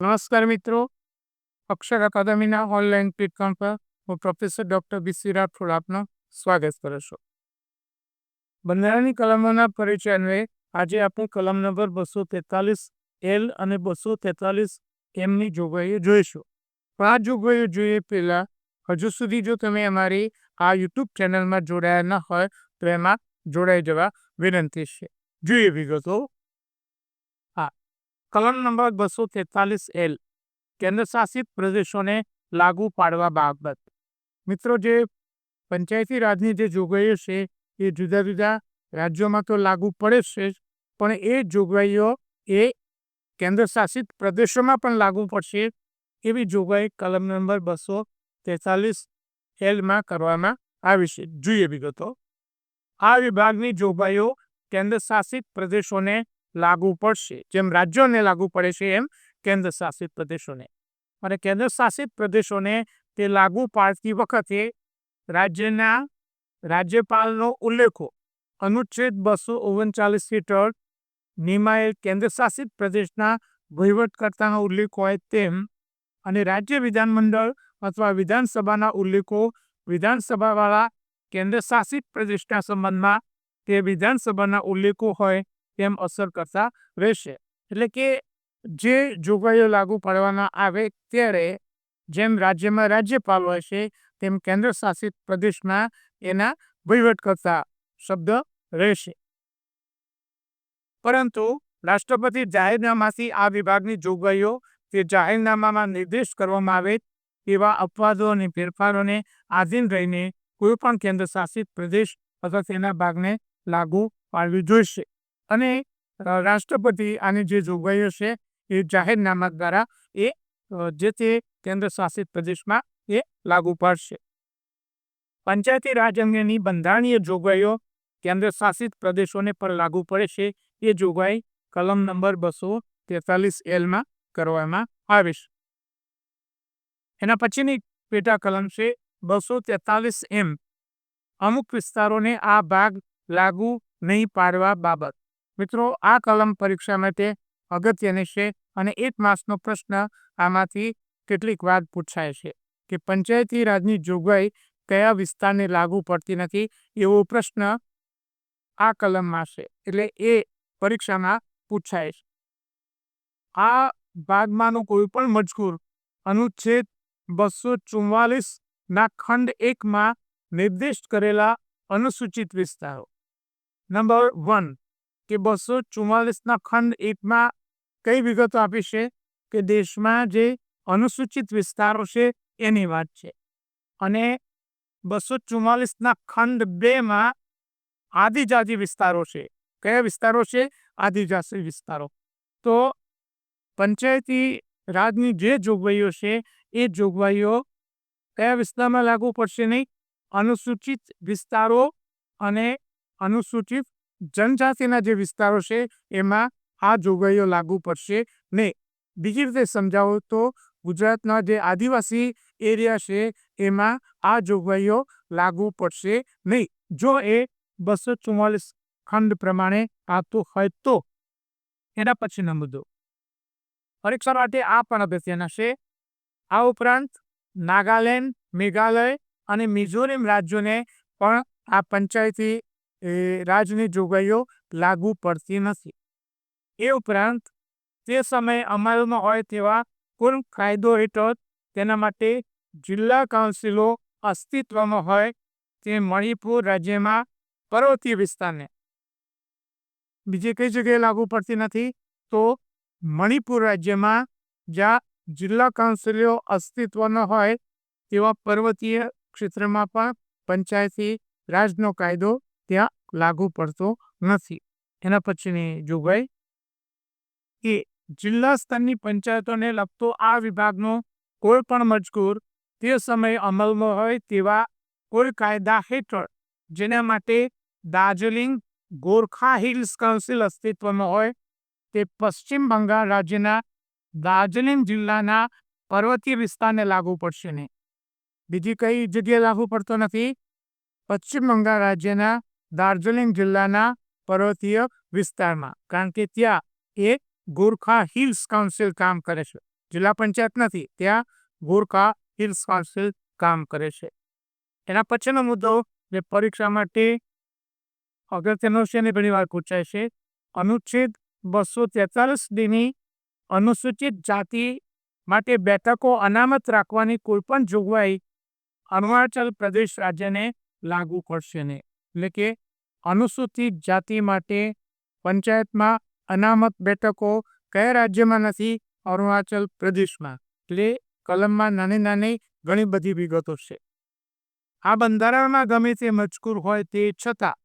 નમસ્કાર મિત્રો. અક્ષર અકાદમીના online platform પર હું પ્રોફેસર ડૉક્ટર બી રાઠોડ આપનો સ્વાગત કરું છું. બંધારણની કલમોના પરિચય અન્વયે આજે આપણે કલમ નંબર બસો તેતાલીસ એલ અને બસો તેતાલીસ એમની જોગવાઈઓ જોઈશું. આ જોગવાઈઓ જોઈએ પહેલાં હજુ સુધી જો તમે અમારી આ યુટ્યુબ ચેનલમાં જોડાયા ન હોય તો એમાં જોડાઈ જવા વિનંતી છે. જોઈએ વિગતો. કલમ નંબર બસો તેતાલીસ એલ કેન્દ્રશાસિત પ્રદેશોને લાગુ પાડવા બાબત મિત્રો જે પંચાયતી રાજની જે જોગવાઈઓ છે, એ જુદા જુદા રાજ્યોમાં તો લાગુ પડે છે પણ એ જોગવાઈઓ એ કેન્દ્રશાસિત પ્રદેશોમાં પણ લાગુ પડશે એવી જોગવાઈ કલમ નંબર બસો તેતાલીસ એલમાં કરવામાં આવી છે. જોઈએ વિગતો. આ વિભાગની જોગવાઈઓ કેન્દ્રશાસિત પ્રદેશોને લાગુ પડશે, જેમ રાજ્યોને લાગુ પડે છે, એમ કેન્દ્ર શાસિત પ્રદેશોને. અને કેન્દ્ર શાસિત પ્રદેશોને તે લાગુ પાડતી વખતે રાજ્યના રાજ્યપાલનો ઉલ્લેખો, અનુચ્છેદ બસો ઓગણચાલીસ હેઠળ નિમાયેલ કેન્દ્ર શાસિત પ્રદેશના વહીવટકર્તાનો ઉલ્લેખ હોય તેમ અને રાજ્ય વિધાનમંડળ અથવા વિધાનસભાના ઉલ્લેખો વિધાનસભાવાળા કેન્દ્ર શાસિત પ્રદેશના સંબંધમાં તે વિધાનસભાના ઉલ્લેખો હોય તેમ અસર કરતા રહેશે? એટલે કે જે જોગવાઈઓ લાગુ પાડવામાં આવે ત્યારે જેમ રાજ્યમાં રાજ્યપાલ હોય છે, તેમ કેન્દ્ર શાસિત પ્રદેશમાં એના વહીવટ કરતા શબ્દ રહેશે. પરંતુ રાષ્ટ્રપતિ જાહેરનામાથી આ વિભાગની જોગવાઈઓ તે જાહેરનામામાં નિર્દેશ કરવામાં આવે તેવા અપવાદો અને ફેરફારોને આધીન રહીને કોઈ પણ કેન્દ્ર શાસિત પ્રદેશ અથવા તેના ભાગને લાગુ પાડવી જોઈશે. અને રાષ્ટ્રપતિ આની જે જોગવાઈઓ છે એ જાહેરનામા દ્વારા એ જે તે કેન્દ્ર શાસિત પ્રદેશમાં એ લાગુ પડશે. પંચાયતી રાજ અંગેની બંધારણીય જોગવાઈઓ કેન્દ્ર શાસિત પ્રદેશોને પણ લાગુ પડે છે એ જોગવાઈ કલમ નંબર બસો તેતાલીસ એલમાં કરવામાં આવે છે. એના પછીની પેટા કલમ છે બસો તેતાલીસ એમ. અમુક વિસ્તારોને આ ભાગ લાગુ નહીં પાડવા બાબત. મિત્રો, આ કલમ પરીક્ષા માટે અગત્યની છે અને એક માસનો પ્રશ્ન આમાંથી કેટલીક વાર પૂછાય છે કે પંચાયતી રાજની જોગવાઈ કયા વિસ્તારને લાગુ પડતી નથી એવો પ્રશ્ન આ કલમમાં છે. એટલે એ પરીક્ષામાં પૂછાય છે. આ ભાગમાંનો કોઈ પણ મજકૂર અનુચ્છેદ બસો ચુમ્માલીસ ના ખંડ એકમાં નિર્દિષ્ટ કરેલા અનુસૂચિત વિસ્તારો. નંબર વન કે બસો ચુમ્માલીસના ખંડ એકમાં કઈ વિગતો આપી છે? કે દેશમાં જે અનુસૂચિત વિસ્તારો છે એની વાત છે. અને બસો ચુમ્માલીસના ખંડ બેમાં આદિજાતિ વિસ્તારો છે. કયા વિસ્તારો છે? આદિજાતિ વિસ્તારો. તો પંચાયતી રાજની જે જોગવાઈઓ છે, એ જોગવાઈઓ કયા વિસ્તારમાં લાગુ પડશે નહીં? અનુસૂચિત વિસ્તારો અને અનુસૂચિત જનજાતિના જે વિસ્તારો છે, એમાં આ જોગવાઈઓ લાગુ પડશે નહીં બીજી રીતે સમજાવો તો ગુજરાતના જે આદિવાસી એરિયા છે, એમાં આ જોગવાઈઓ લાગુ પડશે નહીં. જો એ બસો ચુમ્માલીસ ખંડ પ્રમાણે આવતું હોય તો એના પછીનો મુદ્દો. પરીક્ષા માટે આ પણ અગત્યના છે. આ ઉપરાંત નાગાલેન્ડ, મેઘાલય અને મિઝોરમ રાજ્યોને પણ આ પંચાયતી રાજની જોગવાઈઓ લાગુ પડતી નથી. એ ઉપરાંત, તે સમયે અમલમાં હોય તેવા કુલ કાયદો હેઠળ તેના માટે જિલ્લા કાઉન્સિલો અસ્તિત્વમાં હોય તે મણિપુર રાજ્યમાં પર્વતીય વિસ્તારને. બીજી કઈ જગ્યાએ લાગુ પડતી નથી? તો મણિપુર રાજ્યમાં જ્યાં જિલ્લા કાઉન્સિલો અસ્તિત્વનો હોય તેવા પર્વતીય ક્ષેત્રમાં પણ પંચાયતી રાજનો કાયદો ત્યાં લાગુ પડતો નથી. એના પછીની જોગવાઈ? કે જિલ્લા સ્તરની પંચાયતોને લગતો આ વિભાગનો કોઈ પણ મજકૂર તે સમયે અમલમાં હોય તેવા કોઈ કાયદા હેઠળ, જેના માટે દાર્જિલિંગ ગોરખા હિલ્સ કાઉન્સિલ અસ્તિત્વમાં હોય, તે પશ્ચિમ બંગાળ રાજ્યના દાર્જિલિંગ જિલ્લાના પર્વતીય વિસ્તારને લાગુ પડશે નહીં. બીજી કઈ જગ્યાએ લાગુ પડતો નથી? પશ્ચિમ બંગાળ રાજ્યના દાર્જિલિંગ જિલ્લાના પર્વતીય વિસ્તારમાં, કારણ કે ત્યાં એ ગોરખા હિલ્સ કાઉન્સિલ કામ કરે છે. જિલ્લા પંચાયત નથી, ત્યાં ગોરખા હિલ્સ કાઉન્સિલ કામ કરે છે. એના પછીનો મુદ્દો જે પરીક્ષા માટે અગત્યનો છે અને ઘણી વાર પૂછાય છે. અનુચ્છેદ બસો તેતાલીસ ડીની અનુસૂચિત જાતિ માટે બેઠકો અનામત રાખવાની કોઈ પણ જોગવાઈ અરુણાચલ પ્રદેશ રાજ્યને લાગુ પડશે નહીં. એટલે કે અનુસૂચિત જાતિ માટે પંચાયતમાં અનામત બેઠકો કયા રાજ્યમાં નથી? અરુણાચલ પ્રદેશમાં. એટલે કલમમાં નાની નાની ઘણી બધી વિગતો છે. આ બંધારણમાં ગમે તે મજકૂર હોય તે છતાં,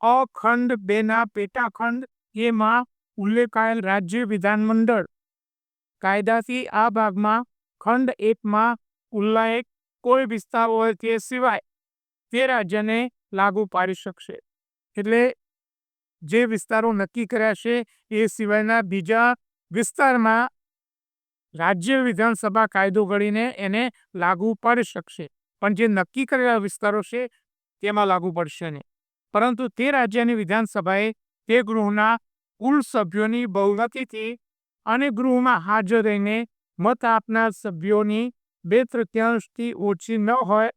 અખંડ બેના પેટાખંડ એમાં ઉલ્લેખાયેલ રાજ્ય વિધાનમંડળ કાયદાથી આ ભાગમાં ખંડ એકમાં ઉલ્લાયક કોઈ વિસ્તાર હોય તે સિવાય તે રાજ્યને લાગુ પાડી શકશે. એટલે જે વિસ્તારો નક્કી કર્યા છે, એ સિવાયના બીજા વિસ્તારમાં રાજ્ય વિધાનસભા કાયદો ઘડીને એને લાગુ પાડી શકશે. પણ જે નક્કી કરેલા વિસ્તારો છે, તેમાં લાગુ પડશે નહીં. પરંતુ તે રાજ્યની વિધાનસભાએ તે ગૃહના કુલ સભ્યોની બહુમતીથી અને ગૃહમાં હાજર રહીને મત આપનાર સભ્યોની બે તૃતીયાંશથી ઓછી ન હોય,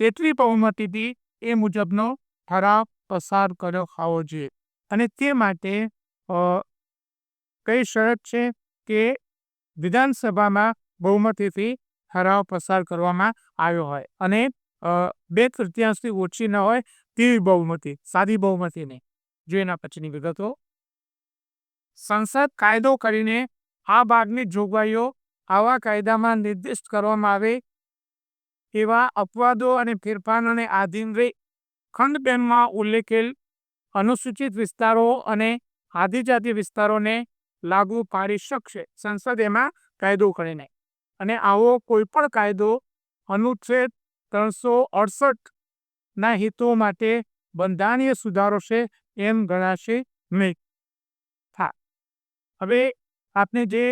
તેટલી બહુમતીથી એ મુજબનો ઠરાવ પસાર કર્યો હોવો જોઈએ. અને તે માટે કઈ શરત છે કે વિધાનસભામાં બહુમતીથી ઠરાવ પસાર કરવામાં આવ્યો હોય અને બે તૃતીયાંશથી ઓછી ન હોય તેવી બહુમતી, સાદી બહુમતી નહીં. જો એના પછીની વિગતો. સંસદ કાયદો કરીને આ ભાગની જોગવાઈઓ આવા કાયદામાં નિર્દિષ્ટ કરવામાં આવે એવા અપવાદો અને ફેરફારોને આધીન રહી ખંડ બેનમાં ઉલ્લેખેલ અનુસૂચિત વિસ્તારો અને આદિજાતિ વિસ્તારોને લાગુ પાડી શકશે. સંસદ એમાં કાયદો કરીને. અને આવો કોઈપણ કાયદો અનુચ્છેદ ત્રણસો અડસઠના હિતો માટે બંધારણીય સુધારો છે એમ ગણાશે નહીં. હા હવે આપણે જે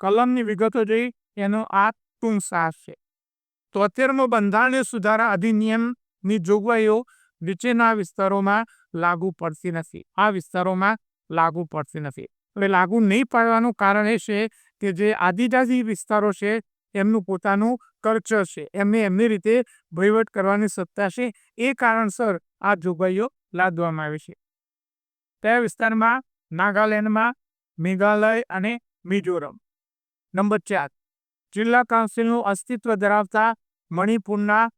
કલમની વિગતો જોઈ એનો આ ટૂંક સાર છે. તોતેરમો બંધારણીય સુધારા અધિનિયમની જોગવાઈઓ નીચેના વિસ્તારોમાં લાગુ પડતી નથી. આ વિસ્તારોમાં લાગુ પડતી નથી. હવે લાગુ નહીં પાડવાનું કારણ એ છે કે જે આદિજાતિ વિસ્તારો છે, એમનું પોતાનું કલ્ચર છે. એમને એમની રીતે વહીવટ કરવાની સત્તા છે. એ કારણસર આ જોગવાઈઓ લાદવામાં આવી છે. કયા વિસ્તારમાં નાગાલેન્ડમાં મેઘાલય અને મિઝોરમ. નંબર ચાર. જિલ્લા કાઉન્સિલનું અસ્તિત્વ ધરાવતા મણિપુરના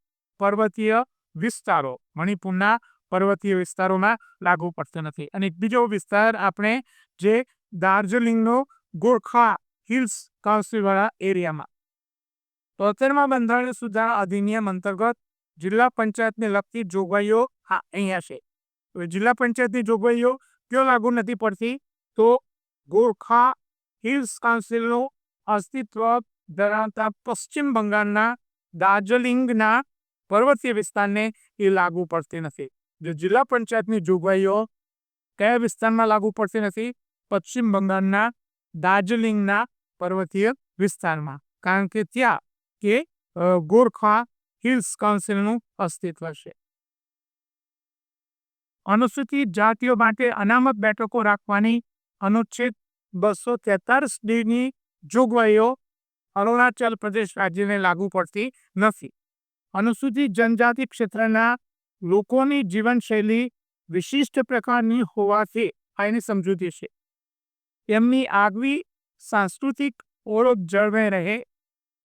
પર્વતીય વિસ્તારો. મણિપુરના પર્વતીય વિસ્તારોમાં લાગુ પડતો નથી. અને બીજો વિસ્તાર આપણે જે દાર્જિલિંગનો ગોરખા હિલ્સ કાઉન્સિલવાળા એરિયામાં. તોતેરમાં બંધારણ સુધારા અધિનિયમ અંતર્ગત જિલ્લા પંચાયતને લગતી જોગવાઈઓ હા, અહીંયા છે. હવે જિલ્લા પંચાયતની જોગવાઈઓ કયો લાગુ નથી પડતી? તો ગોરખા હિલ્સ કાઉન્સિલનું અસ્તિત્વ ધરાવતા પશ્ચિમ બંગાળના દાર્જિલિંગના પર્વતીય વિસ્તારને એ લાગુ પડતી નથી. જો જિલ્લા પંચાયતની જોગવાઈઓ કયા વિસ્તારમાં લાગુ પડતી નથી? પશ્ચિમ બંગાળના દાર્જિલિંગના પર્વતીય વિસ્તારમાં. કારણ કે ત્યાં કે ગોરખા હિલ્સ કાઉન્સિલનું અસ્તિત્વ છે. અનુસૂચિત જાતિઓ માટે અનામત બેઠકો રાખવાની અનુચ્છેદ બસો તેતાલીસ ડીની જોગવાઈઓ અરુણાચલ પ્રદેશ રાજ્યને લાગુ પડતી નથી. અનુસૂચિત જનજાતિ ક્ષેત્રના લોકોની જીવનશૈલી વિશિષ્ટ પ્રકારની હોવાથી આ એની સમજૂતી છે. એમની આગવી સાંસ્કૃતિક ઓળખ જળવાઈ રહે,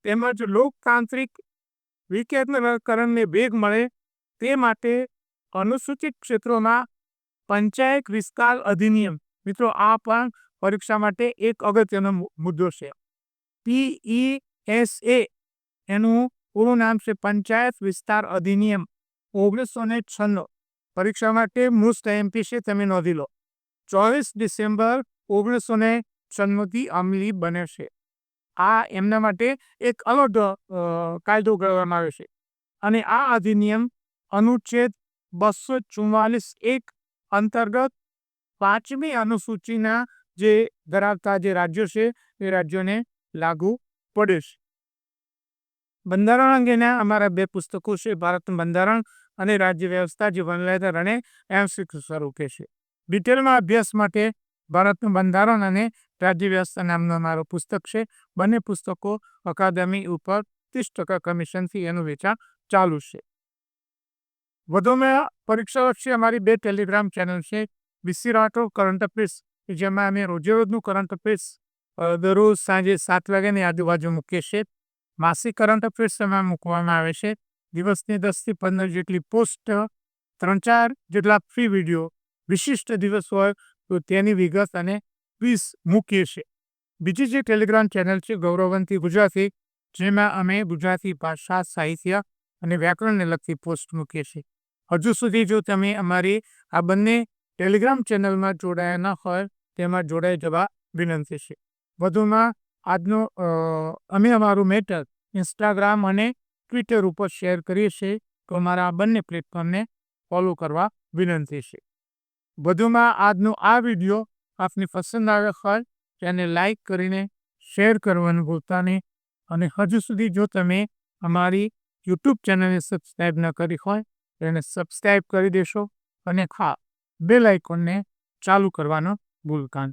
તેમજ લોકતાંત્રિક વિકેન્દ્રકરણને વેગ મળે તે માટે અનુસૂચિત ક્ષેત્રોમાં પંચાયત વિસ્તાર અધિનિયમ. મિત્રો, આ પણ પરીક્ષા માટે એક અગત્યનો મુદ્દો છે. P E S. એનું પૂરું નામ છે પંચાયત વિસ્તાર અધિનિયમ ઓગણીસો ને છન્નું. પરીક્ષા માટે મુસ્ત એમપી છે, તમે નોંધી લો. ચોવીસ ડિસેમ્બર ઓગણીસો ને છન્નુંથી અમલી બને છે. આ એમના માટે એક અલગ કાયદો કરવામાં આવ્યો છે. અને આ અધિનિયમ અનુચ્છેદ બસો ચુમ્માલીસ એક અંતર્ગત પાંચમી અનુસૂચિના જે ધરાવતા જે રાજ્યો છે, એ રાજ્યોને લાગુ પડે છે. બંધારણ અંગેના અમારા બે પુસ્તકો છે ભારતનું બંધારણ અને રાજ્ય વ્યવસ્થા, જે વનલાયતા રણે એમ સ્વરૂપે છે. ડિટેલમાં અભ્યાસ માટે ભારતનું બંધારણ અને રાજ્ય વ્યવસ્થા નામનું મારું પુસ્તક છે. બંને પુસ્તકો અકાદમી ઉપર ત્રીસ ટકા કમિશનથી એનું વેચાણ ચાલુ છે. વધુમાં પરીક્ષાલક્ષી અમારી બે ટેલિગ્રામ ચેનલ છે B C Rathod current affairs જેમાં અમે રોજે રોજનું કરંટ અફેર્સ દરરોજ સાંજે સાત વાગ્યાની આજુબાજુ મૂકીએ છીએ. માસિક કરંટ અફેર્સ એમાં મૂકવામાં આવે છે. દિવસની દસથી પંદર જેટલી પોસ્ટ, ત્રણ ચાર જેટલા ફ્રી વીડિયો, વિશિષ્ટ દિવસ હોય તો તેની વિગત અને ક્વિઝ મૂકીએ છીએ. બીજી જે ટેલિગ્રામ ચેનલ છે ગૌરવંતી ગુજરાતી, જેમાં અમે ગુજરાતી ભાષા, સાહિત્ય અને વ્યાકરણને લગતી પોસ્ટ મૂકીએ છીએ. હજુ સુધી જો તમે અમારી આ બંને ટેલિગ્રામ ચેનલમાં જોડાયા ન હોય, તેમાં જોડાઈ જવા વિનંતી છે. વધુમાં આજનો અમે અમારું મેટર ઇન્સ્ટાગ્રામ અને ટ્વિટર ઉપર શેર કરીએ છીએ. તો અમારા આ બંને પ્લેટફોર્મને ફોલો કરવા વિનંતી છે. વધુમાં આજનો આ વીડિયો આપની પસંદ આવે હોય તેને લાઈક કરીને શેર કરવાનું ભૂલતા નહીં. અને હજુ સુધી જો તમે અમારી યુટ્યુબ ચેનલને સબસ્ક્રાઈબ ન કરી હોય તો એને સબસ્ક્રાઈબ કરી દેશો અને હા, બેલ આઇકોનને ચાલુ કરવાનો ભૂલતા